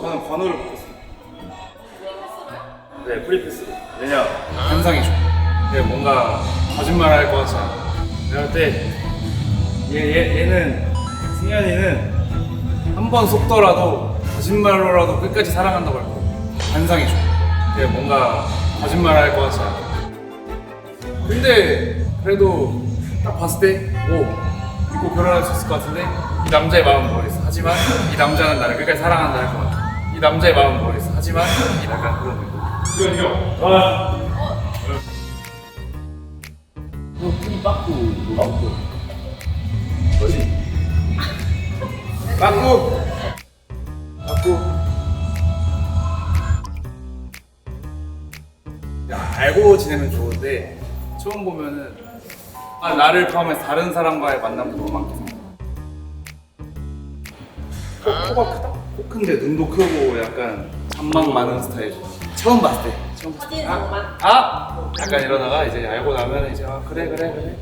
저는 번호를 바꿨습니다. 네, 프리패스로. 왜냐? 현상이 좋아. 내가 뭔가 거짓말 할 것 같지 않아. 내가 볼때 얘, 얘, 얘는 승현이는 한 번 속더라도 거짓말로라도 끝까지 사랑한다고 할 거야. 환상이 좋아. 내가 뭔가 거짓말 할 것 같지 않아. 근데 그래도 딱 봤을 때, 오, 믿고 결혼할 수 있을 것 같은데 이 남자의 마음은 모르겠어. 하지만 이 남자는 나를 끝까지 사랑한다 할 것 같아. 이 남자의 마음은 모르겠어. 하지만 이 약간 그런 느낌. 아. 너큰 빠꾸 빠꾸 뭐지? 빠꾸! 빠꾸. 야, 알고 지내면 좋은데 처음 보면은 아, 나를 포함해서 다른 사람과의 만남도 너무 많거든. 코, 코가 크다? 코 큰데 눈도 크고 약간 잔망 많은 스타일이죠. 처음 봤을 때. 처음 봤을 때. 아, 아! 약간 이러다가 이제 알고 나면 이제 아, 그래 그래 그래